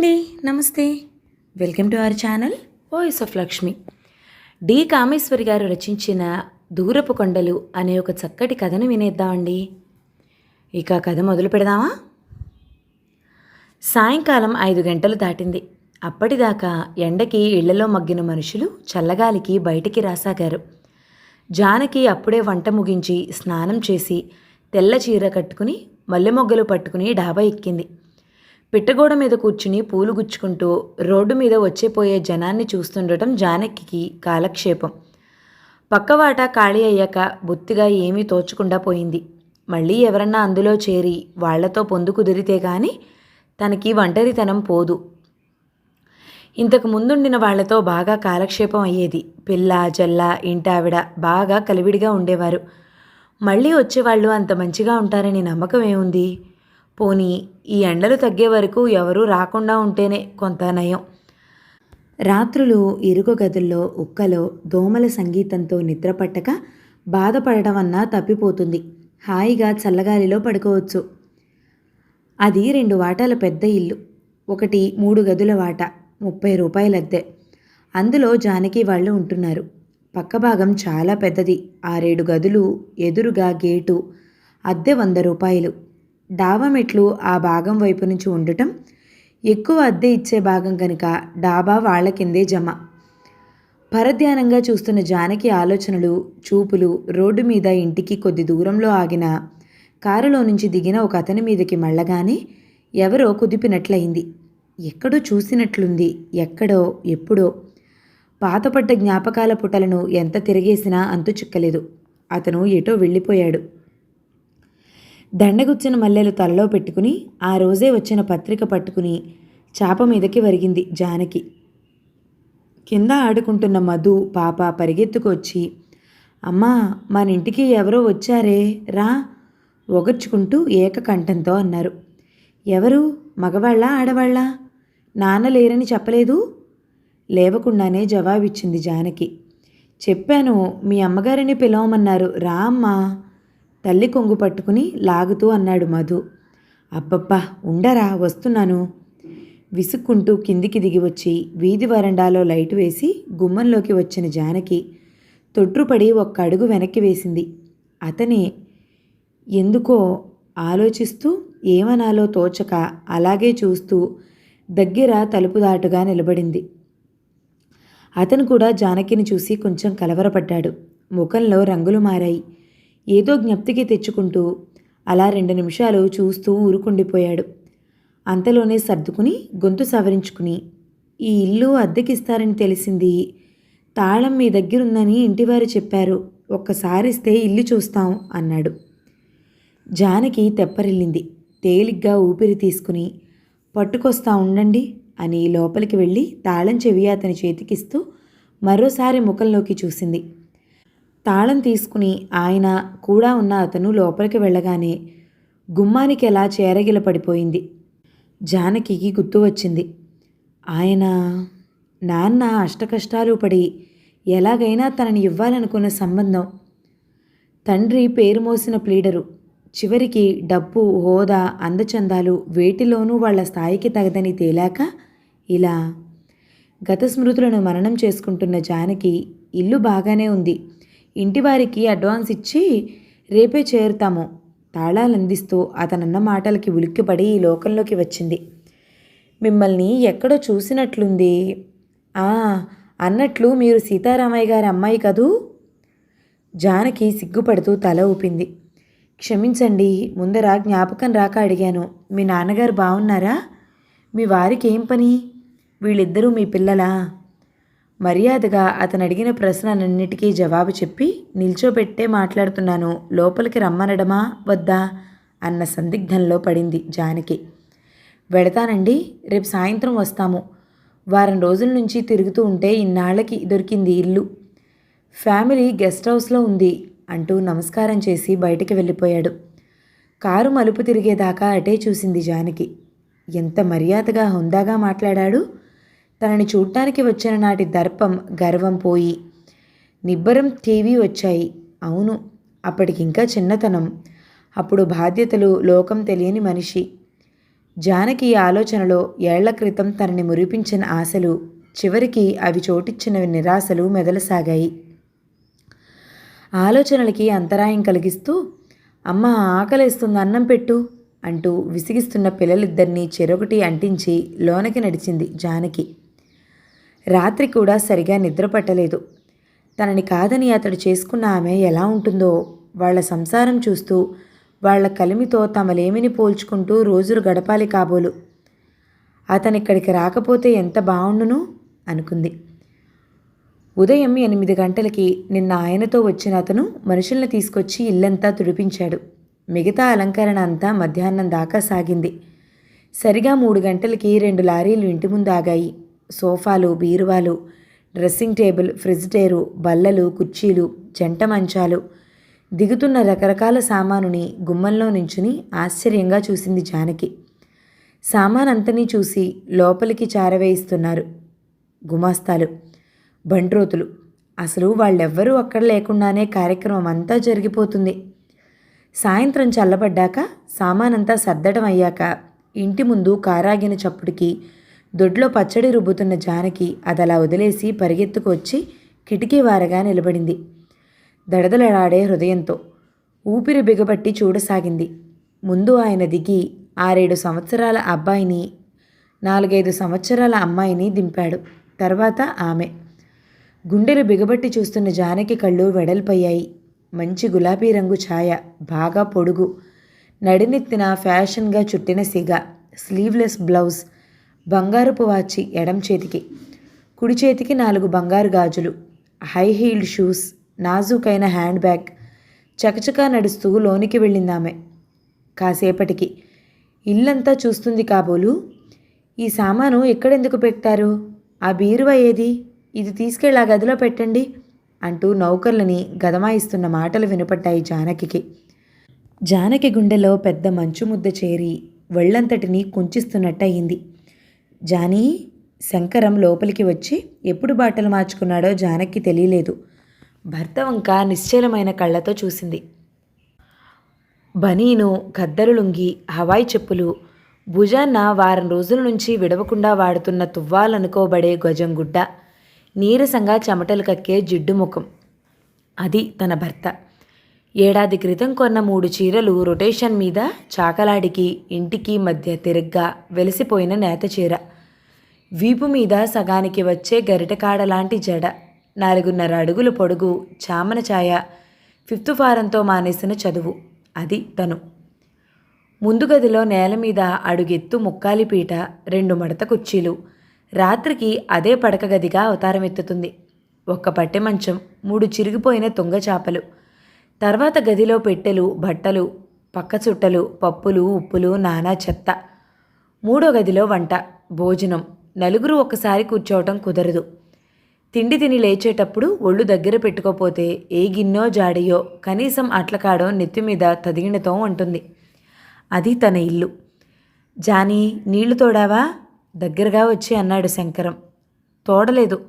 అండి నమస్తే. Welcome to our channel voice of Lakshmi. D. Kameswari garu రచించిన దూరపు కొండలు అనే ఒక చక్కటి కథను వినేద్దామండి. ఇక కథ మొదలు పెడదామా? సాయంకాలం ఐదు గంటలు దాటింది. అప్పటిదాకా ఎండకి ఇళ్ళలో మగ్గిన మనుషులు చల్లగాలికి బయటికి రాసాగారు. జానకి అప్పుడే వంట ముగించి స్నానం చేసి తెల్ల చీర కట్టుకుని మల్లె మొగ్గలు పట్టుకుని డాబా ఎక్కింది. పిట్టగోడ మీద కూర్చుని పూలు గుచ్చుకుంటూ రోడ్డు మీద వచ్చేపోయే జనాన్ని చూస్తుండటం జానక్కి కాలక్షేపం. పక్కవాట ఖాళీ అయ్యాక బొత్తిగా ఏమీ తోచకుండా పోయింది. మళ్ళీ ఎవరన్నా అందులో చేరి వాళ్ళతో పొందు కుదిరితే కానీ తనకి ఒంటరితనం పోదు. ఇంతకు ముందుండిన వాళ్ళతో బాగా కాలక్షేపం అయ్యేది. పిల్ల జల్ల ఇంటావిడ బాగా కలివిడిగా ఉండేవారు. మళ్ళీ వచ్చేవాళ్ళు అంత మంచిగా ఉంటారని నమ్మకం ఏముంది? పోనీ ఈ ఎండలు తగ్గే వరకు ఎవరూ రాకుండా ఉంటేనే కొంత నయం. రాత్రులు ఇరుగు గదుల్లో ఉక్కలో దోమల సంగీతంతో నిద్రపట్టక బాధపడటం అన్నా తప్పిపోతుంది. హాయిగా చల్లగాలిలో పడుకోవచ్చు. అది రెండు వాటాల పెద్ద ఇల్లు. ఒకటి మూడు గదుల వాట. ముప్పై రూపాయలద్దె. అందులో జానకి వాళ్ళు ఉంటున్నారు. పక్క భాగం చాలా పెద్దది. ఆరేడు గదులు ఎదురుగా గేటు. అద్దె వంద రూపాయలు. డాబా మెట్లు ఆ భాగం వైపు నుంచి ఉండటం ఎక్కువ అద్దె ఇచ్చే భాగం కనుక డాబా వాళ్ళ కిందే జమ. పరధ్యానంగా చూస్తున్న జానకి ఆలోచనలు చూపులు రోడ్డు మీద ఇంటికి కొద్ది దూరంలో ఆగిన కారులో నుంచి దిగిన ఒక అతని మీదకి మళ్ళగానే ఎవరో కుదిపినట్లయింది. ఎక్కడో చూసినట్లుంది ఎక్కడో ఎప్పుడో. పాతపడ్డ జ్ఞాపకాల పుటలను ఎంత తిరిగేసినా అంతు చిక్కలేదు. అతను ఎటో వెళ్ళిపోయాడు. దండగుచ్చిన మల్లెలు తలలో పెట్టుకుని ఆ రోజే వచ్చిన పత్రిక పట్టుకుని చాప మీదకి వరిగింది జానకి. కింద ఆడుకుంటున్న మధు పాప పరిగెత్తుకొచ్చి అమ్మా మన ఇంటికి ఎవరో వచ్చారే? రా! ఒగర్చుకుంటూ ఏకకంఠంతో అన్నారు. ఎవరు? మగవాళ్ళ ఆడవాళ్ళ? నాన్న లేరని చెప్పలేదు? లేవకుండానే జవాబిచ్చింది జానకి. చెప్పాను మీ అమ్మగారిని పిలవమన్నారు. రా అమ్మా. తల్లి కొంగు పట్టుకుని లాగుతూ అన్నాడు మధు. అబ్బబ్బా ఉండరా వస్తున్నాను. విసుక్కుంటూ కిందికి దిగి వచ్చి వీధి వరండాలో లైటు వేసి గుమ్మంలోకి వచ్చిన జానకి తొట్రుపడి ఒక్క అడుగు వెనక్కి వేసింది. అతనే ఎందుకో ఆలోచిస్తూ ఏమనాలో తోచక అలాగే చూస్తూ దగ్గర తలుపు దాటుగా నిలబడింది. అతను కూడా జానకిని చూసి కొంచెం కలవరపడ్డాడు. ముఖంలో రంగులు మారాయి. ఏదో జ్ఞప్తికి తెచ్చుకుంటూ అలా రెండు నిమిషాలు చూస్తూ ఊరుకుండిపోయాడు. అంతలోనే సర్దుకుని గొంతు సవరించుకుని ఈ ఇల్లు అద్దెకిస్తారని తెలిసింది. తాళం మీ దగ్గరుందని ఇంటివారు చెప్పారు. ఒక్కసారి ఇస్తే ఇల్లు చూస్తాం అన్నాడు. జానకి తెప్పరిల్లింది. తేలిగ్గా ఊపిరి తీసుకుని పట్టుకొస్తా ఉండండి అని లోపలికి వెళ్ళి తాళం చెవి అతని చేతికిస్తూ మరోసారి ముఖంలోకి చూసింది. తాళం తీసుకుని ఆయన కూడా ఉన్న అతను లోపలికి వెళ్ళగానే గుమ్మానికి ఎలా చేరగిల పడిపోయింది జానకికి గుర్తు వచ్చింది. ఆయన నాన్న అష్టకష్టాలు పడి ఎలాగైనా తనని ఇవ్వాలనుకున్న సంబంధం. తండ్రి పేరు మోసిన ప్లీడరు. చివరికి డబ్బు హోదా అందచందాలు వేటిలోనూ వాళ్ళ స్థాయికి తగదని తేలాక ఇలా గత స్మృతులను మరణం చేసుకుంటున్న జానకి ఇల్లు బాగానే ఉంది. ఇంటివారికి అడ్వాన్స్ ఇచ్చి రేపే చేరుతాము. తాళాలు అందిస్తూ అతనన్న మాటలకి ఉలిక్కిపడి ఈ లోకంలోకి వచ్చింది. మిమ్మల్ని ఎక్కడో చూసినట్లుంది. ఆ అన్నట్లు మీరు సీతారామయ్య గారి అమ్మాయి కదూ? జానకి సిగ్గుపడుతూ తల ఊపింది. క్షమించండి ముందర జ్ఞాపకం రాక అడిగాను. మీ నాన్నగారు బాగున్నారా మీ వారికి ఏం పని? వీళ్ళిద్దరూ మీ పిల్లలా? మర్యాదగా అతను అడిగిన ప్రశ్నలన్నిటికీ జవాబు చెప్పి నిల్చోబెట్టే మాట్లాడుతున్నాను. లోపలికి రమ్మనడమా? వద్దా? అన్న సందిగ్ధంలో పడింది జానకి. వెడతానండి రేపు సాయంత్రం వస్తాము. వారం రోజుల నుంచి తిరుగుతూ ఉంటే ఇన్నాళ్ళకి దొరికింది ఇల్లు. ఫ్యామిలీ గెస్ట్ హౌస్లో ఉంది అంటూ నమస్కారం చేసి బయటికి వెళ్ళిపోయాడు. కారు మలుపు తిరిగేదాకా అటే చూసింది జానకి. ఎంత మర్యాదగా హుందాగా మాట్లాడాడు? తనని చూడటానికి వచ్చిన నాటి దర్పం గర్వం పోయి నిబ్బరం టీవీ వచ్చాయి. అవును అప్పటికింకా చిన్నతనం. అప్పుడు బాధ్యతలు లోకం తెలియని మనిషి. జానకి ఆలోచనలో ఏళ్ళ క్రితం తనని మురిపించిన ఆశలు చివరికి అవి చోటిచ్చిన నిరాశలు మెదలసాగాయి. ఆలోచనలకి అంతరాయం కలిగిస్తూ అమ్మ ఆకలేస్తుంది అన్నం పెట్టు అంటూ విసిగిస్తున్న పిల్లలిద్దరినీ చెరొకటి అంటించి లోనకి నడిచింది జానకి. రాత్రి కూడా సరిగా నిద్రపట్టలేదు తనని కాదని అతడు చేసుకున్న ఆమె ఎలా ఉంటుందో వాళ్ళ సంసారం చూస్తూ వాళ్ళ కలిమితో తమలేమిని పోల్చుకుంటూ రోజులు గడపాలి కాబోలు. అతనిక్కడికి రాకపోతే ఎంత బాగుండును అనుకుంది. ఉదయం ఎనిమిది గంటలకి నిన్న ఆయనతో వచ్చిన అతను మనుషుల్ని తీసుకొచ్చి ఇల్లంతా తుడిపించాడు. మిగతా అలంకరణ అంతా మధ్యాహ్నం దాకా సాగింది. సరిగా మూడు గంటలకి రెండు లారీలు ఇంటి ముందు ఆగాయి. సోఫాలు బీరువాలు డ్రెస్సింగ్ టేబుల్ ఫ్రిడ్జ్ టేరు బల్లలు కుర్చీలు జంట మంచాలు. దిగుతున్న రకరకాల సామానుని గుమ్మంలో నించుని ఆశ్చర్యంగా చూసింది జానకి. సామానంతని చూసి లోపలికి చారవేయిస్తున్నారు గుమాస్తాలు బండ్రోతులు అసలు వాళ్ళెవ్వరూ అక్కడ లేకుండానే కార్యక్రమం అంతా జరిగిపోతుంది. సాయంత్రం చల్లబడ్డాక సామానంతా సర్దడం అయ్యాక ఇంటి ముందు కారాగిన చప్పుడుకి దొడ్లో పచ్చడి రుబ్బుతున్న జానకి అదలా వదిలేసి పరిగెత్తుకు వచ్చి కిటికీ వారగా నిలబడింది. దడదలడాడే హృదయంతో ఊపిరి బిగబట్టి చూడసాగింది. ముందు ఆయన దిగి ఆరేడు సంవత్సరాల అబ్బాయిని నాలుగైదు సంవత్సరాల అమ్మాయిని దింపాడు. తర్వాత ఆమె. గుండెలు బిగబట్టి చూస్తున్న జానకి కళ్ళు వెడల్పయ్యాయి. మంచి గులాబీ రంగు ఛాయ బాగా పొడుగు నడినెత్తిన ఫ్యాషన్గా చుట్టిన సిగ స్లీవ్లెస్ బ్లౌజ్ బంగారుపు వాచి ఎడం చేతికి. కుడి చేతికి నాలుగు బంగారు గాజులు. హై హీల్డ్ షూస్ నాజుకైన హ్యాండ్ బ్యాగ్. చకచకా నడుస్తూ లోనికి వెళ్ళిందామె. కాసేపటికి. ఇల్లంతా చూస్తుంది కాబోలు. ఈ సామాను ఎక్కడెందుకు పెట్టారు ఆ బీరువా ఏది? ఇది తీసుకెళ్ళి ఆ గదిలో పెట్టండి అంటూ నౌకర్లని గదమాయిస్తున్న మాటలు వినపడ్డాయి జానకికి. జానకి గుండెలో పెద్ద మంచు ముద్ద చేరి ఒళ్ళంతటిని కుంచిస్తున్నట్టయింది. జానీ శంకరం లోపలికి వచ్చి ఎప్పుడు బాటలు మార్చుకున్నాడో జానక్కి తెలియలేదు. భర్త వంక నిశ్చలమైన కళ్ళతో చూసింది. బనీను ఖద్దరు లుంగి హవాయి చెప్పులు భుజాన్న వారం రోజుల నుంచి విడవకుండా వాడుతున్న తువ్వాలనుకోబడే గజం గుడ్డ నీరసంగా చెమటలు కక్కే జిడ్డు ముఖం. అది తన భర్త. ఏడాది క్రితం కొన్న మూడు చీరలు రొటేషన్ మీద చాకలాడికి ఇంటికి మధ్య తిరగ్గా వెలిసిపోయిన నేత చీర. వీపు మీద సగానికి వచ్చే గరిటకాడలాంటి జడ. నాలుగున్నర అడుగులు పొడుగు చామన ఛాయ. ఫిఫ్త్ ఫారంతో మానేసిన చదువు. అది తను. ముందు గదిలో నేల మీద అడుగెత్తు ముక్కాలి పీట రెండు మడత కుర్చీలు. రాత్రికి అదే పడక గదిగా అవతారమెత్తుతుంది. ఒక్క పట్టె మంచం మూడు చిరిగిపోయిన తుంగ చాపలు. తర్వాత గదిలో పెట్టెలు బట్టలు పక్క చుట్టలు పప్పులు ఉప్పులు నానా చెత్త. మూడో గదిలో వంట భోజనం. నలుగురు ఒకసారి కూర్చోవటం కుదరదు. తిండి తిని లేచేటప్పుడు ఒళ్ళు దగ్గర పెట్టుకోపోతే ఏ గిన్నో జాడియో కనీసం అట్లకాడో నెత్తి మీద తదిగినతో ఉంటుంది. అది తన ఇల్లు. జానీ నీళ్ళు తోడావా? దగ్గరగా వచ్చి అన్నాడు శంకరం. తోడలేదు.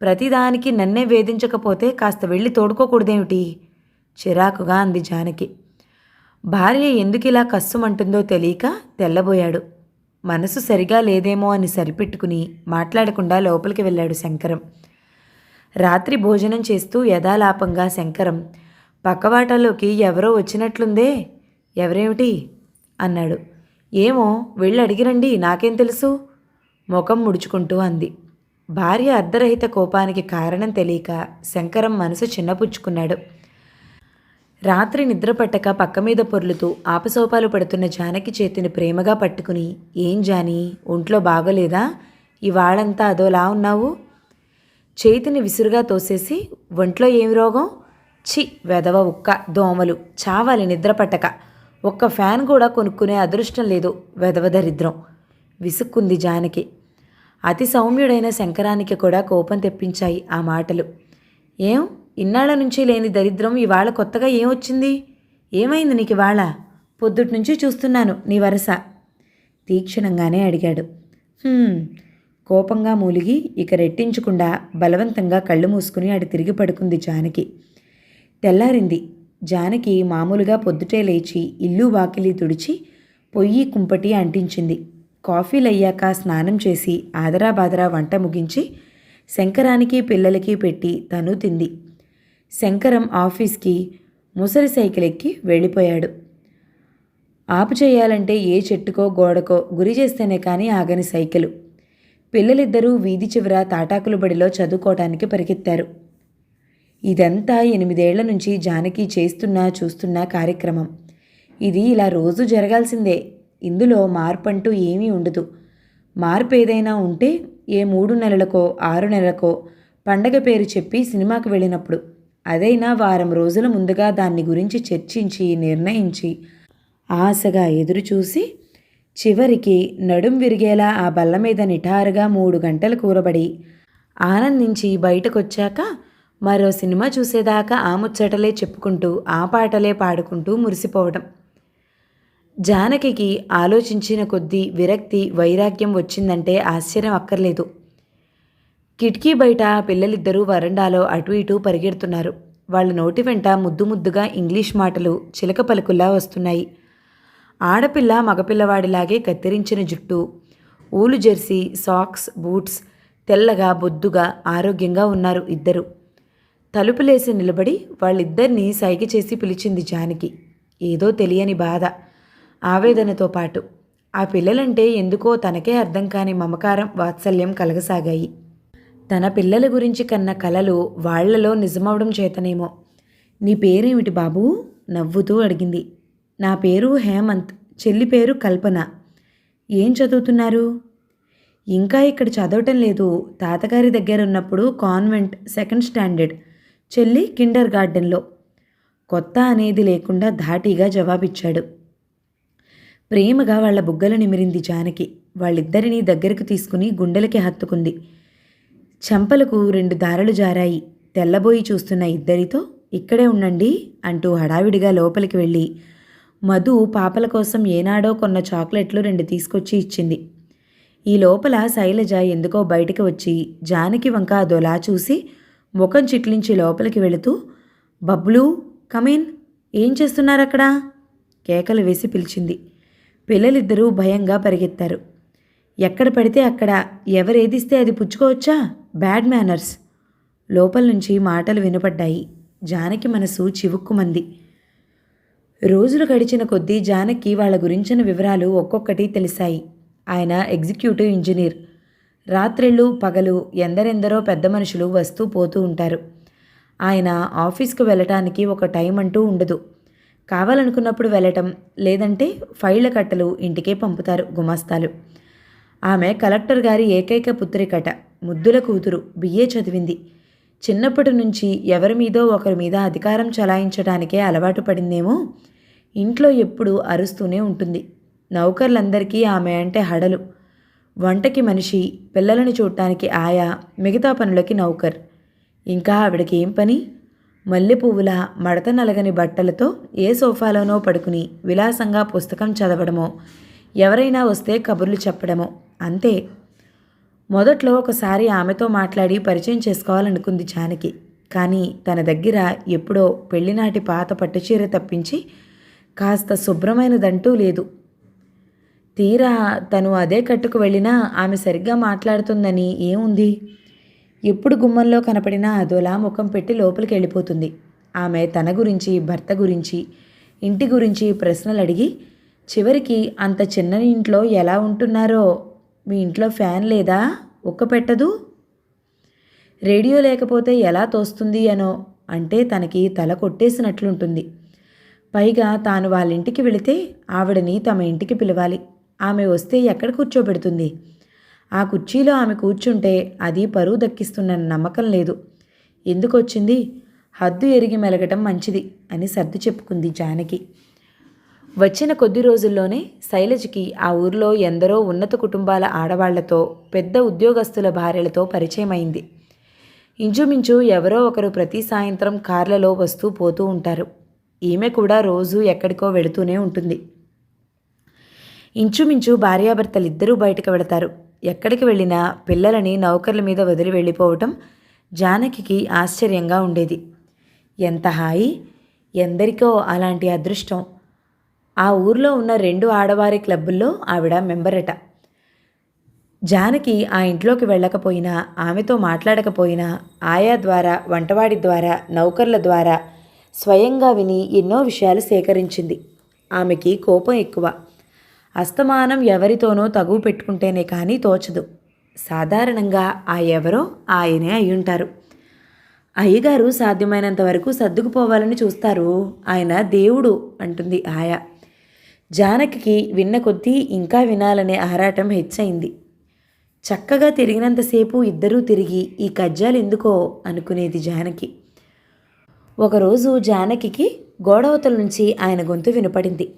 ప్రతిదానికి నన్నే వేధించకపోతే కాస్త వెళ్ళి తోడుకోకూడదేమిటి? చిరాకుగా అంది జానకి. భార్య ఎందుకిలా కస్సుమంటుందో తెలియక తెల్లబోయాడు. మనసు సరిగా లేదేమో అని సరిపెట్టుకుని మాట్లాడకుండా లోపలికి వెళ్ళాడు శంకరం. రాత్రి భోజనం చేస్తూ యథాలాపంగా శంకరం పక్కవాటలోకి ఎవరో వచ్చినట్లుందే ఎవరేమిటి? అన్నాడు. ఏమో వెళ్ళి అడిగిరండి నాకేం తెలుసు? ముఖం ముడుచుకుంటూ అంది. భార్య అర్ధరహిత కోపానికి కారణం తెలియక శంకరం మనసు చిన్నపుచ్చుకున్నాడు. రాత్రి నిద్ర పట్టక పక్క మీద పొర్లుతూ ఆపసోపాలు పడుతున్న జానకి చేతిని ప్రేమగా పట్టుకుని ఏం జాని ఒంట్లో బాగోలేదా? ఇవాళంతా అదోలా ఉన్నావు? చేతిని విసురుగా తోసేసి ఒంట్లో ఏం రోగం? చి వెదవ ఉక్క దోమలు చావాలి నిద్ర పట్టక. ఒక్క ఫ్యాన్ కూడా కొనుక్కునే అదృష్టం లేదు వెదవ దరిద్రం. విసుక్కుంది జానకి. అతి సౌమ్యుడైన శంకరానికి కూడా కోపం తెప్పించాయి ఆ మాటలు. ఏం? ఇన్నాళ్ళ నుంచి లేని దరిద్రం ఇవాళ కొత్తగా ఏమొచ్చింది ఏమైంది నీకు ఇవాళ? పొద్దుటి నుంచి చూస్తున్నాను నీ వరస. తీక్షణంగానే అడిగాడు. కోపంగా మూలిగి ఇక రెట్టించకుండా బలవంతంగా కళ్ళు మూసుకుని అడి తిరిగి పడుకుంది జానకి. తెల్లారింది. జానకి మామూలుగా పొద్దుటే లేచి ఇల్లు వాకిలి తుడిచి పొయ్యి కుంపటి అంటించింది. కాఫీలు అయ్యాక స్నానం చేసి ఆదరా బాదరా వంట ముగించి శంకరానికి పిల్లలకి పెట్టి తను తింది. శంకరం ఆఫీస్కి ముసలి సైకిల్ ఎక్కి వెళ్ళిపోయాడు. ఆపు చేయాలంటే ఏ చెట్టుకో గోడకో గురి చేస్తేనే కానీ ఆగని సైకిలు. పిల్లలిద్దరూ వీధి చివర తాటాకుల బడిలో చదువుకోవటానికి పరిగెత్తారు. ఇదంతా ఎనిమిదేళ్ళ నుంచి జానకి చేస్తున్నా చూస్తున్న కార్యక్రమం. ఇది ఇలా రోజు జరగాల్సిందే. ఇందులో మార్పంటూ ఏమీ ఉండదు. మార్పు ఏదైనా ఉంటే ఏ మూడు నెలలకో ఆరు నెలలకో పండగ పేరు చెప్పి సినిమాకి వెళ్ళినప్పుడు అదైనా వారం రోజుల ముందుగా దాన్ని గురించి చర్చించి నిర్ణయించి ఆశగా ఎదురుచూసి చివరికి నడుం విరిగేలా ఆ బల్ల మీద నిఠారుగా మూడు గంటలు కూరబడి ఆనందించి బయటకొచ్చాక మరో సినిమా చూసేదాకా ఆ ముచ్చటలే చెప్పుకుంటూ ఆ పాటలే పాడుకుంటూ మురిసిపోవడం. జానకికి ఆలోచించిన కొద్దీ విరక్తి వైరాగ్యం వచ్చిందంటే ఆశ్చర్యం అక్కర్లేదు. కిటికీ బయట పిల్లలిద్దరూ వరండాలో అటు ఇటు పరిగెడుతున్నారు. వాళ్ళ నోటి వెంట ముద్దు ముద్దుగా ఇంగ్లీష్ మాటలు చిలక పలుకుల్లా వస్తున్నాయి. ఆడపిల్ల మగపిల్లవాడిలాగే కత్తిరించిన జుట్టు ఊలు జెర్సీ సాక్స్ బూట్స్ తెల్లగా బొద్దుగా ఆరోగ్యంగా ఉన్నారు ఇద్దరు. తలుపులేసి నిలబడి వాళ్ళిద్దరినీ సైగ చేసి పిలిచింది జానకి. ఏదో తెలియని బాధ ఆవేదనతో పాటు. ఆ పిల్లలంటే ఎందుకో తనకే అర్థం కాని మమకారం వాత్సల్యం కలగసాగాయి. తన పిల్లల గురించి కన్న కలలు వాళ్ళలో నిజమవడం చేతనేమో. నీ పేరేమిటి బాబు? నవ్వుతూ అడిగింది. నా పేరు హేమంత్ చెల్లి పేరు కల్పన. ఏం చదువుతున్నారు? ఇంకా ఇక్కడ చదవటం లేదు. తాతగారి దగ్గర ఉన్నప్పుడు కాన్వెంట్ సెకండ్ స్టాండర్డ్ చెల్లి కిండర్ గార్డెన్లో. కొత్త అనేది లేకుండా ధాటీగా జవాబిచ్చాడు. ప్రేమగా వాళ్ళ బుగ్గలు నిమిరింది జానకి. వాళ్ళిద్దరినీ దగ్గరకు తీసుకుని గుండెలకి హత్తుకుంది. చెంపలకు రెండు దారలు జారాయి. తెల్లబోయి చూస్తున్న ఇద్దరితో ఇక్కడే ఉండండి అంటూ హడావిడిగా లోపలికి వెళ్ళి మధు పాపల కోసం ఏనాడో కొన్న చాక్లెట్లు రెండు తీసుకొచ్చి ఇచ్చింది. ఈ లోపల శైలజ ఎందుకో బయటికి వచ్చి జానకి వంక అదోలా చూసి ముఖం చిట్లించి లోపలికి వెళుతూ బబ్లు కమీన్ ఏం చేస్తున్నారు అక్కడ కేకలు వేసి పిలిచింది. పిల్లలిద్దరూ భయంగా పరిగెత్తారు. ఎక్కడ పడితే అక్కడ ఎవరేదిస్తే అది పుచ్చుకోవచ్చా? బ్యాడ్ మేనర్స్ లోపల నుంచి మాటలు వినపడ్డాయి. జానకి మనసు చివుక్కుమంది. రోజులు గడిచిన కొద్దీ జానకి వాళ్ళ గురించిన వివరాలు ఒక్కొక్కటి తెలిసాయి ఆయన ఎగ్జిక్యూటివ్ ఇంజనీర్ రాత్రిళ్ళు పగలు ఎందరెందరో పెద్ద మనుషులు వస్తూ పోతూ ఉంటారు. ఆయన ఆఫీస్కు వెళ్ళటానికి ఒక టైం అంటూ ఉండదు. కావాలనుకున్నప్పుడు వెళ్ళటం లేదంటే ఫైళ్ళ కట్టలు ఇంటికే పంపుతారు గుమాస్తాలు. ఆమె కలెక్టర్ గారి ఏకైక పుత్రికట. ముద్దుల కూతురు. బిఏ చదివింది. చిన్నప్పటి నుంచి ఎవరి మీదో ఒకరి మీద అధికారం చలాయించడానికే అలవాటు పడిందేమో? ఇంట్లో ఎప్పుడూ అరుస్తూనే ఉంటుంది. నౌకర్లందరికీ ఆమె అంటే హడలు. వంటకి మనిషి పిల్లలను చూడటానికి ఆయా మిగతా పనులకి నౌకర్. ఇంకా ఆవిడకి ఏం పని? మల్లెపువ్వుల మడత నలగని బట్టలతో ఏ సోఫాలోనో పడుకుని విలాసంగా పుస్తకం చదవడమో ఎవరైనా వస్తే కబుర్లు చెప్పడమో అంతే. మొదట్లో ఒకసారి ఆమెతో మాట్లాడి పరిచయం చేసుకోవాలనుకుంది జానకి. కానీ తన దగ్గర ఎప్పుడో పెళ్ళినాటి పాత పట్టుచీర తప్పించి కాస్త శుభ్రమైనదంటూ లేదు. తీరా తను అదే కట్టుకు వెళ్ళినా ఆమె సరిగ్గా మాట్లాడుతుందని ఏముంది? ఎప్పుడు గుమ్మంలో కనపడినా అదోలా ముఖం పెట్టి లోపలికి వెళ్ళిపోతుంది. ఆమె తన గురించి భర్త గురించి ఇంటి గురించి ప్రశ్నలు అడిగి చివరికి అంత చిన్న ఇంట్లో ఎలా ఉంటున్నారో మీ ఇంట్లో ఫ్యాన్ లేదా? ఉక్క పెట్టదు. రేడియో లేకపోతే ఎలా తోస్తుంది అనో అంటే తనకి తల కొట్టేసినట్లుంటుంది. పైగా తాను వాళ్ళ ఇంటికి వెళితే ఆవిడని తమ ఇంటికి పిలవాలి. ఆమె వస్తే ఎక్కడ కూర్చోబెడుతుంది? ఆ కుర్చీలో ఆమె కూర్చుంటే అది పరువు దక్కిస్తున్న నమ్మకం లేదు. ఎందుకు వచ్చింది హద్దు ఎరిగి మెలగటం మంచిది అని సర్దు చెప్పుకుంది జానకి. వచ్చిన కొద్ది రోజుల్లోనే శైలజకి ఆ ఊర్లో ఎందరో ఉన్నత కుటుంబాల ఆడవాళ్ళతో పెద్ద ఉద్యోగస్తుల భార్యలతో పరిచయమైంది. ఇంచుమించు ఎవరో ఒకరు ప్రతి సాయంత్రం కార్లలో వస్తూ పోతూ ఉంటారు. ఈమె కూడా రోజు ఎక్కడికో వెళుతూనే ఉంటుంది. ఇంచుమించు భార్యాభర్తలిద్దరూ బయటకు వెళతారు. ఎక్కడికి వెళ్ళినా పిల్లలని నౌకర్ల మీద వదిలి వెళ్ళిపోవటం జానకికి ఆశ్చర్యంగా ఉండేది. ఎంత హాయి! ఎందరికో అలాంటి అదృష్టం. ఆ ఊర్లో ఉన్న రెండు ఆడవారి క్లబ్బుల్లో ఆవిడ మెంబరట. జానకి ఆ ఇంట్లోకి వెళ్ళకపోయినా ఆమెతో మాట్లాడకపోయినా ఆయా ద్వారా వంటవాడి ద్వారా నౌకర్ల ద్వారా స్వయంగా విని ఎన్నో విషయాలు సేకరించింది. ఆమెకి కోపం ఎక్కువ. అస్తమానం ఎవరితోనో తగువ పెట్టుకుంటేనే కానీ తోచదు. సాధారణంగా ఆ ఎవరో ఆయనే అయ్యుంటారు. అయ్యగారు సాధ్యమైనంత వరకు సర్దుకుపోవాలని చూస్తారు. ఆయన దేవుడు అంటుంది ఆయా. జానకి విన్న కొద్దీ ఇంకా వినాలనే ఆరాటం హెచ్చయింది చక్కగా తిరిగినంతసేపు ఇద్దరూ తిరిగి ఈ కజ్జాలు ఎందుకో అనుకునేది జానకి. ఒకరోజు జానకి గోడవతల నుంచి ఆయన గొంతు వినపడింది.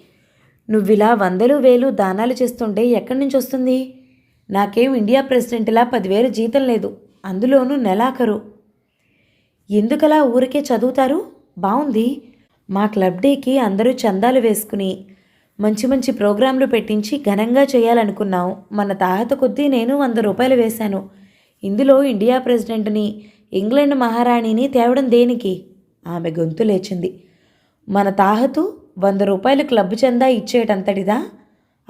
నువ్విలా వందలు వేలు దానాలు చేస్తుంటే ఎక్కడి నుంచి వస్తుంది? నాకేం ఇండియా ప్రెసిడెంట్లా పదివేలు జీతం లేదు. అందులోనూ నెలాఖరు. ఎందుకలా ఊరికే చదువుతారు? బాగుంది మా క్లబ్ డేకి అందరూ చందాలు వేసుకుని మంచి మంచి ప్రోగ్రాంలు పెట్టించి ఘనంగా చేయాలనుకున్నాం మన తాహత కొద్దీ నేను వంద రూపాయలు వేశాను. ఇందులో ఇండియా ప్రెసిడెంట్ని ఇంగ్లాండ్ మహారాణిని తేవడం దేనికి? ఆమె గొంతు లేచింది. మన తాహతు వంద రూపాయలు క్లబ్ చందా ఇచ్చేటంతటిదా?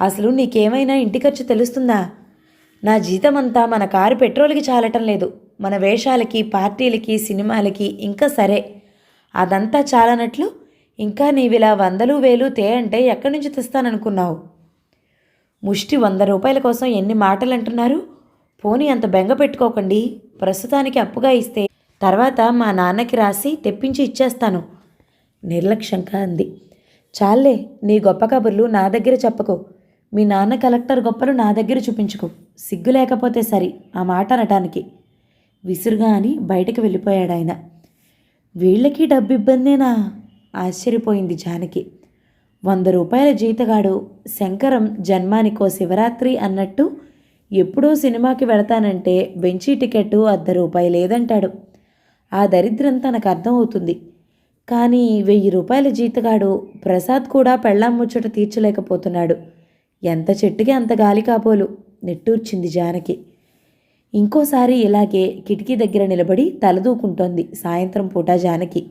అసలు నీకేమైనా ఇంటి ఖర్చు తెలుస్తుందా? నా జీతమంతా మన కారు పెట్రోల్కి చాలటం లేదు. మన వేషాలకి పార్టీలకి సినిమాలకి ఇంకా సరే. అదంతా చాలనట్లు ఇంకా నీవిలా వందలు వేలు తే అంటే ఎక్కడి నుంచి తెస్తాననుకున్నావు? ముష్టి వంద రూపాయల కోసం ఎన్ని మాటలు అంటున్నారు పోనీ అంత బెంగ పెట్టుకోకండి. ప్రస్తుతానికి అప్పుగా ఇస్తే తర్వాత మా నాన్నకి రాసి తెప్పించి ఇచ్చేస్తాను. నిర్లక్ష్యంగా అంది. చాలే నీ గొప్ప కబుర్లు నా దగ్గర చెప్పకు. మీ నాన్న కలెక్టర్ గొప్పలు నా దగ్గర చూపించుకో. సిగ్గు లేకపోతే సరి ఆ మాట అనటానికి. విసురుగా అని బయటకు వెళ్ళిపోయాడు ఆయన వీళ్ళకి డబ్బు ఇబ్బందేనా ఆశ్చర్యపోయింది జానకి. వంద రూపాయల జీతగాడు శంకరం జన్మానికో శివరాత్రి అన్నట్టు ఎప్పుడూ సినిమాకి వెళతానంటే బెంచీ టికెట్టు అర్ధ రూపాయి లేదంటాడు. ఆ దరిద్రం తనకు అర్థమవుతుంది. కానీ వెయ్యి రూపాయల జీతగాడు ప్రసాద్ కూడా పెళ్ళాం ముచ్చట తీర్చలేకపోతున్నాడు. ఎంత చెట్టుకి అంత గాలి కాపోలు నెట్టూర్చింది జానకి. ఇంకోసారి ఇలాగే కిటికీ దగ్గర నిలబడి తలదూకుంటోంది సాయంత్రం పూట జానకి.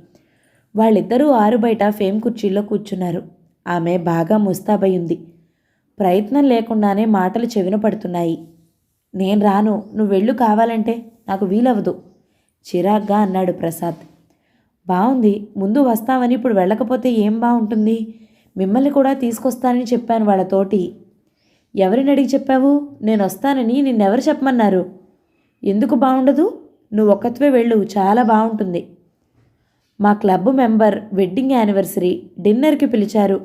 వాళ్ళిద్దరూ ఆరు బయట ఫేమ్ కుర్చీలో కూర్చున్నారు. ఆమె బాగా ముస్తాబై ఉంది ప్రయత్నం లేకుండానే మాటలు చెవిన పడుతున్నాయి. నేను రాను నువ్వు వెళ్ళు కావాలంటే నాకు వీలవదు చిరాగ్గా అన్నాడు ప్రసాద్. బాగుంది ముందు వస్తావని ఇప్పుడు వెళ్ళకపోతే ఏం బాగుంటుంది మిమ్మల్ని కూడా తీసుకొస్తానని చెప్పాను వాళ్ళతోటి. ఎవరిని అడిగి చెప్పావు? నేను వస్తానని నిన్నెవరు చెప్పమన్నారు? ఎందుకు బాగుండదు నువ్వు ఒక్కత్వే వెళ్ళు చాలా బాగుంటుంది మా క్లబ్ మెంబర్ వెడ్డింగ్ యానివర్సరీ డిన్నర్కి పిలిచారు.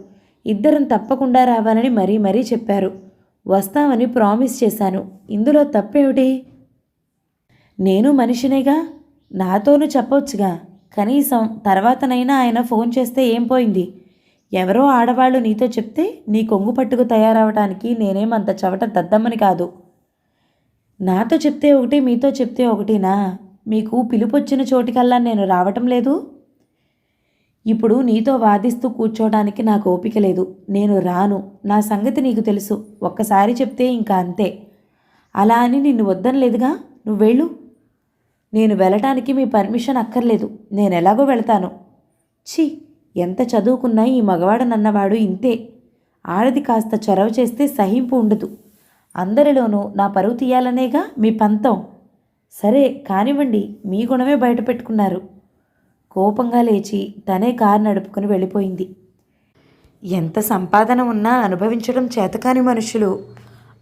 ఇద్దరం తప్పకుండా రావాలని మరీ మరీ చెప్పారు. వస్తామని ప్రామిస్ చేశాను. ఇందులో తప్పేమిటి? నేను మనిషినేగా? నాతోనూ చెప్పొచ్చుగా. కనీసం తర్వాతనైనా ఆయన ఫోన్ చేస్తే ఏం పోయింది? ఎవరో ఆడవాళ్ళు నీతో చెప్తే నీ కొంగు పట్టుకు తయారవటానికి నేనేమంత చవట దద్దమ్మని కాదు. నాతో చెప్తే ఒకటి మీతో చెప్తే ఒకటినా? మీకు పిలుపొచ్చిన చోటికల్లా నేను రావటం లేదు? ఇప్పుడు నీతో వాదిస్తూ కూర్చోడానికి నాకు ఓపిక లేదు. నేను రాను. నా సంగతి నీకు తెలుసు. ఒక్కసారి చెప్తే ఇంకా అంతే. అలా అని నిన్ను వద్దనలేదుగా? నువ్వు వెళ్ళు. నేను వెళ్ళటానికి మీ పర్మిషన్ అక్కర్లేదు. నేను ఎలాగో వెళతాను. ఛీ! ఎంత చదువుకున్నా ఈ మగవాడనన్నవాడు ఇంతే. ఆడది కాస్త చొరవ చేస్తే సహింపు ఉండదు. అందరిలోనూ నా పరువు తీయాలనేగా మీ పంతం. సరే కానివ్వండి. మీ గుణమే బయట పెట్టుకున్నారు కోపంగా లేచి తనే కారు నడుపుకుని వెళ్ళిపోయింది. ఎంత సంపాదన ఉన్నా అనుభవించడం చేతకాని మనుషులు.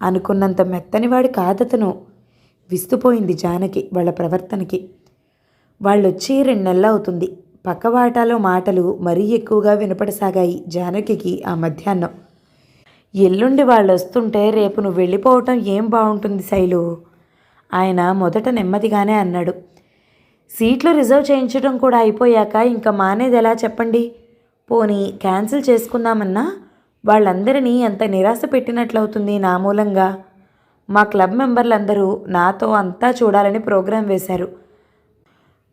అనుకున్నంత మెత్తనివాడి కాదతను విస్తుపోయింది జానకి వాళ్ళ ప్రవర్తనకి. వాళ్ళొచ్చి రెండు నెలలు అవుతుంది. పక్కవాటాలో మాటలు మరీ ఎక్కువగా వినపడసాగాయి జానకికి ఆ మధ్యాహ్నం. ఎల్లుండి వాళ్ళు వస్తుంటే రేపు నువ్వు వెళ్ళిపోవటం ఏం బాగుంటుంది శైలు? ఆయన మొదట నెమ్మదిగానే అన్నాడు. సీట్లు రిజర్వ్ చేయించడం కూడా అయిపోయాక ఇంకా మానేది ఎలా చెప్పండి? పోనీ క్యాన్సిల్ చేసుకుందామన్నా వాళ్ళందరినీ ఎంత నిరాశ పెట్టినట్లవుతుంది నా మూలంగా మా క్లబ్ మెంబర్లందరూ నాతో అంతా చూడాలని ప్రోగ్రాం వేశారు.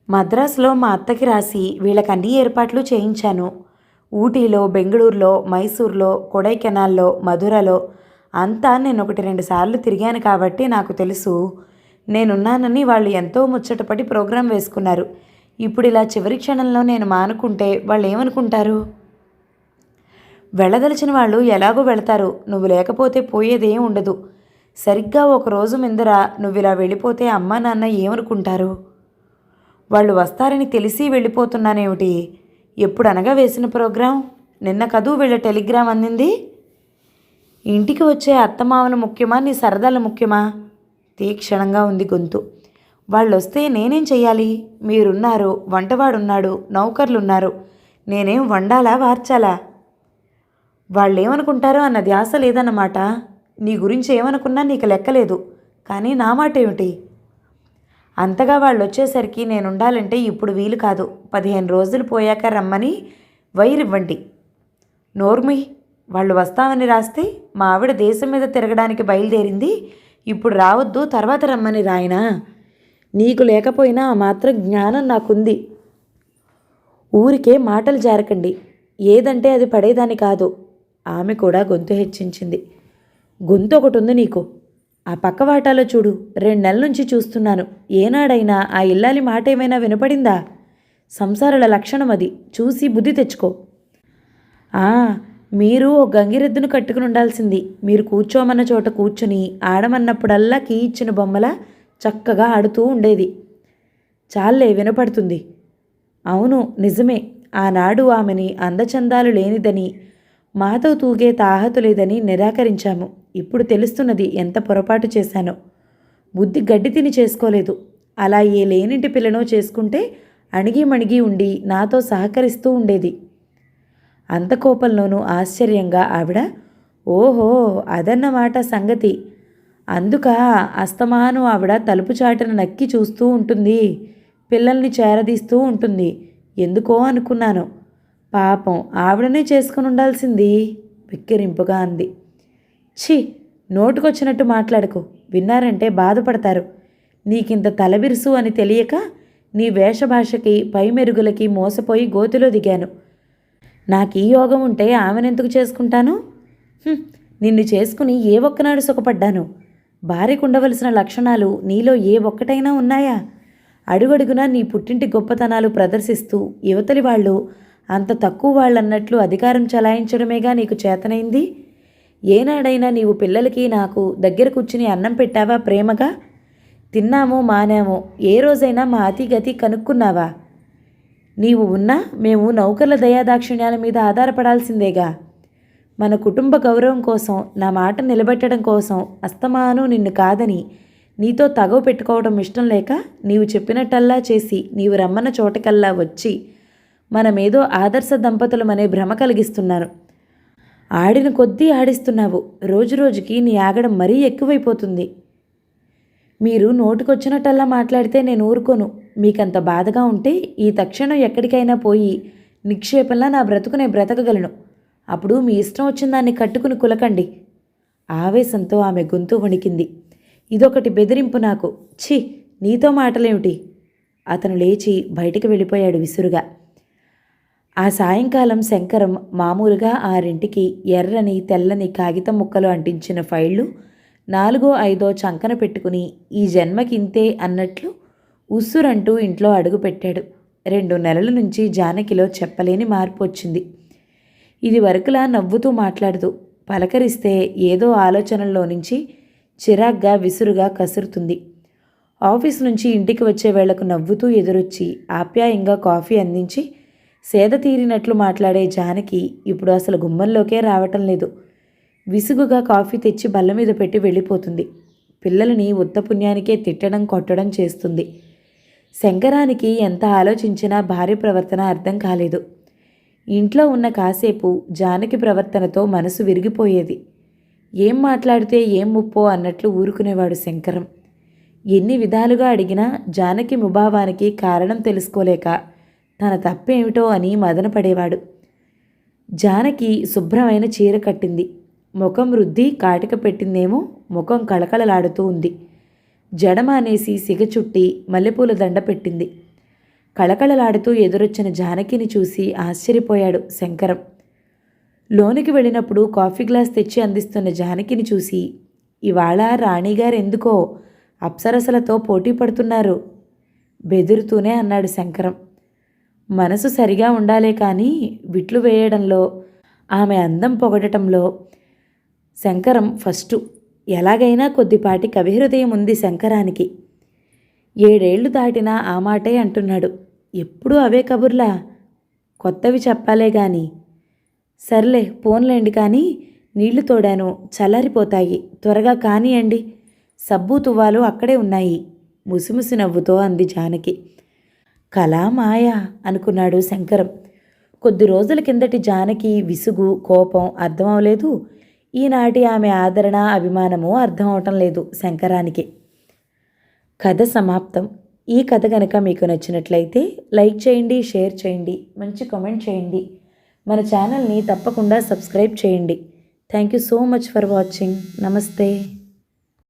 మద్రాసులో మా అత్తకి రాసి వీళ్ళకి అన్ని ఏర్పాట్లు చేయించాను. ఊటీలో బెంగళూరులో మైసూర్లో కొడైకెనాల్లో మధురలో అంతా నేను ఒకటి రెండు సార్లు తిరిగాను కాబట్టి నాకు తెలుసు. నేనున్నానని వాళ్ళు ఎంతో ముచ్చటపడి ప్రోగ్రాం వేసుకున్నారు. ఇప్పుడు ఇలా చివరి క్షణంలో నేను మానుకుంటే వాళ్ళు ఏమనుకుంటారు వెళ్ళదలిచిన వాళ్ళు ఎలాగో వెళతారు. నువ్వు లేకపోతే పోయేదేం ఉండదు. సరిగ్గా ఒక రోజు ముందర నువ్వు ఇలా వెళ్ళిపోతే అమ్మా నాన్న ఏమనుకుంటారు? వాళ్ళు వస్తారని తెలిసి వెళ్ళిపోతున్నానేమిటి? ఎప్పుడు అనగా వేసిన ప్రోగ్రాం? నిన్న కదూ వీళ్ళ టెలిగ్రామ్ అందింది? ఇంటికి వచ్చే అత్తమామలు ముఖ్యమా? నీ సరదాలు ముఖ్యమా? తీక్షణంగా ఉంది గొంతు. వాళ్ళొస్తే నేనేం చెయ్యాలి? మీరున్నారు వంటవాడున్నాడు నౌకర్లున్నారు. నేనేం వండాలా వార్చాలా? వాళ్ళు ఏమనుకుంటారో అన్న ధ్యాస లేదన్నమాట. నీ గురించి ఏమనుకున్నా నీకు లెక్కలేదు. కానీ నా మాట ఏమిటి అంతగా వాళ్ళు వచ్చేసరికి నేను ఉండాలంటే ఇప్పుడు వీలు కాదు. పదిహేను రోజులు పోయాక రమ్మని వైరివ్వండి. నోర్మి వాళ్ళు వస్తామని రాస్తే మా ఆవిడ దేశం మీద తిరగడానికి బయలుదేరింది. ఇప్పుడు రావద్దు తర్వాత రమ్మని రాయనా. నీకు లేకపోయినా ఆ మాత్రం జ్ఞానం నాకుంది. ఊరికే మాటలు జారకండి. ఏదంటే అది పడేదాని కాదు. ఆమె కూడా గొంతు హెచ్చించింది. గొంతు ఒకటి ఉంది నీకు. ఆ పక్క వాటాలో చూడు రెండు నెలల నుంచి చూస్తున్నాను. ఏనాడైనా ఆ ఇల్లాలి మాట ఏమైనా వినపడిందా? సంసారాల లక్షణం అది చూసి బుద్ధి తెచ్చుకో. మీరు ఓ గంగిరెద్దును కట్టుకుని ఉండాల్సింది. మీరు కూర్చోమన్న చోట కూర్చుని ఆడమన్నప్పుడల్లా కీ ఇచ్చిన బొమ్మల చక్కగా ఆడుతూ ఉండేది. చాలే వినపడుతుంది. అవును నిజమే. ఆనాడు ఆమెని అందచందాలు లేనిదని మాతో తూగే తాహతు లేదని నిరాకరించాము. ఇప్పుడు తెలుస్తున్నది ఎంత పొరపాటు చేశానో. బుద్ధి గడ్డి తిని చేసుకోలేదు. అలా ఏ లేనింటి పిల్లనో చేసుకుంటే అణిగి మణిగి ఉండి నాతో సహకరిస్తూ ఉండేది. అంత కోపంలోనూ ఆశ్చర్యంగా ఆవిడ ఓహో అదన్నమాట సంగతి. అందుక అస్తమాను ఆవిడ తలుపు చాటున నక్కి చూస్తూ ఉంటుంది. పిల్లల్ని చేరదీస్తూ ఉంటుంది. ఎందుకో అనుకున్నాను. పాపం ఆవిడనే చేసుకుని ఉండాల్సింది. విక్కిరింపుగా అంది. ఛీ నోటుకొచ్చినట్టు మాట్లాడకు. విన్నారంటే బాధపడతారు. నీకింత తలబిరుసు అని తెలియక నీ వేషభాషకి పైమెరుగులకి మోసపోయి గోతిలో దిగాను. నాకు ఈ యోగం ఉంటే ఆమెనెందుకు చేసుకుంటాను? నిన్ను చేసుకుని ఏ ఒక్కనాడు సుఖపడ్డాను. భార్యకు ఉండవలసిన లక్షణాలు నీలో ఏ ఒక్కటైనా ఉన్నాయా? అడుగడుగునా నీ పుట్టింటి గొప్పతనాలు ప్రదర్శిస్తూ యువతలి వాళ్ళు అంత తక్కువ వాళ్ళన్నట్లు అధికారం చలాయించడమేగా నీకు చేతనైంది? ఏనాడైనా నీవు పిల్లలకి నాకు దగ్గర కూర్చుని అన్నం పెట్టావా ప్రేమగా? తిన్నామో మానామో ఏ రోజైనా మా అతిగతి కనుక్కున్నావా? నీవు ఉన్నా మేము నౌకర్ల దయాదాక్షిణ్యాల మీద ఆధారపడాల్సిందేగా. మన కుటుంబ గౌరవం కోసం నా మాట నిలబెట్టడం కోసం అస్తమాను నిన్ను కాదని నీతో తగవ పెట్టుకోవడం ఇష్టం లేక నీవు చెప్పినట్టల్లా చేసి నీవు రమ్మన్న చోటకల్లా వచ్చి మనమేదో ఆదర్శ దంపతులమనే భ్రమ కలిగిస్తున్నాను ఆడిన కొద్దీ ఆడిస్తున్నావు. రోజురోజుకి నీ ఆగడం మరీ ఎక్కువైపోతుంది. మీరు నోటికొచ్చినట్టల్లా మాట్లాడితే నేను ఊరుకోను. మీకంత బాధగా ఉంటే ఈ తక్షణం ఎక్కడికైనా పోయి నిక్షేపంలా నా బ్రతుకునే బ్రతకగలను. అప్పుడు మీ ఇష్టం వచ్చిన దాన్ని కట్టుకుని కులకండి. ఆవేశంతో ఆమె గొంతు వణికింది. ఇదొకటి బెదిరింపు నాకు. ఛీ నీతో మాటలేమిటి? అతను లేచి బయటికి వెళ్ళిపోయాడు విసురుగా. ఆ సాయంకాలం శంకరం మామూలుగా ఆరింటికి ఎర్రని తెల్లని కాగితం ముక్కలు అంటించిన ఫైళ్ళు నాలుగో ఐదో చంకన పెట్టుకుని ఈ జన్మకింతే అన్నట్లు ఉస్సురంటూ ఇంట్లో అడుగుపెట్టాడు రెండు నెలల నుంచి జానకిలో చెప్పలేని మార్పు వచ్చింది. ఇది వరకులా నవ్వుతూ మాట్లాడుతూ పలకరిస్తే ఏదో ఆలోచనల్లో నుంచి చిరాగ్గా విసురుగా కసురుతుంది. ఆఫీస్ నుంచి ఇంటికి వచ్చే వేళకు నవ్వుతూ ఎదురొచ్చి ఆప్యాయంగా కాఫీ అందించి సేద తీరినట్లు మాట్లాడే జానకి ఇప్పుడు అసలు గుమ్మంలోకే రావటం లేదు. విసుగుగా కాఫీ తెచ్చి బల్ల మీద పెట్టి వెళ్ళిపోతుంది. పిల్లలని ఉత్తపుణ్యానికే తిట్టడం కొట్టడం చేస్తుంది. శంకరానికి ఎంత ఆలోచించినా భార్య ప్రవర్తన అర్థం కాలేదు. ఇంట్లో ఉన్న కాసేపు జానకి ప్రవర్తనతో మనసు విరిగిపోయేది. ఏం మాట్లాడితే ఏం ముప్పో అన్నట్లు ఊరుకునేవాడు శంకరం. ఎన్ని విధాలుగా అడిగినా జానకి ముభావానికి కారణం తెలుసుకోలేక తన తప్పేమిటో అని మదనపడేవాడు జానకి శుభ్రమైన చీర కట్టింది. ముఖం రుద్ది కాటిక పెట్టిందేమో ముఖం కళకళలాడుతూ ఉంది. జడమానేసి సిగ చుట్టి మల్లెపూల దండ పెట్టింది. కళకళలాడుతూ ఎదురొచ్చిన జానకిని చూసి ఆశ్చర్యపోయాడు శంకరం. లోనికి వెళ్ళినప్పుడు కాఫీ గ్లాస్ తెచ్చి అందిస్తున్న జానకిని చూసి ఇవాళ రాణిగారు ఎందుకో అప్సరసలతో పోటీ పడుతున్నారు? బెదురుతూనే అన్నాడు శంకరం. మనసు సరిగా ఉండాలే కానీ విట్లు వేయడంలో ఆమె అందం పొగడటంలో శంకరం ఫస్టు. ఎలాగైనా కొద్దిపాటి కవిహృదయం ఉంది శంకరానికి. ఏడేళ్ళు దాటినా ఆ మాటే అంటున్నాడు. ఎప్పుడూ అవే కబుర్లా? కొత్తవి చెప్పాలే గాని. సర్లే పోన్లేండి కానీ నీళ్ళు తోడాను. చల్లారిపోతాయి. త్వరగా కానియండి. సబ్బు తువ్వాలు అక్కడే ఉన్నాయి. ముసిముసి నవ్వుతో అంది జానకి. కళా మాయ అనుకున్నాడు శంకరం. కొద్ది రోజుల కిందటి జానకి విసుగు కోపం అర్థం అవలేదు ఈనాటి ఆమె ఆదరణ అభిమానము అర్థం అవటం లేదు శంకరానికి. కథ సమాప్తం. ఈ కథ కనుక మీకు నచ్చినట్లయితే లైక్ చేయండి షేర్ చేయండి మంచి కామెంట్ చేయండి. మన ఛానల్ని తప్పకుండా సబ్స్క్రైబ్ చేయండి. Thank you so much for watching. నమస్తే.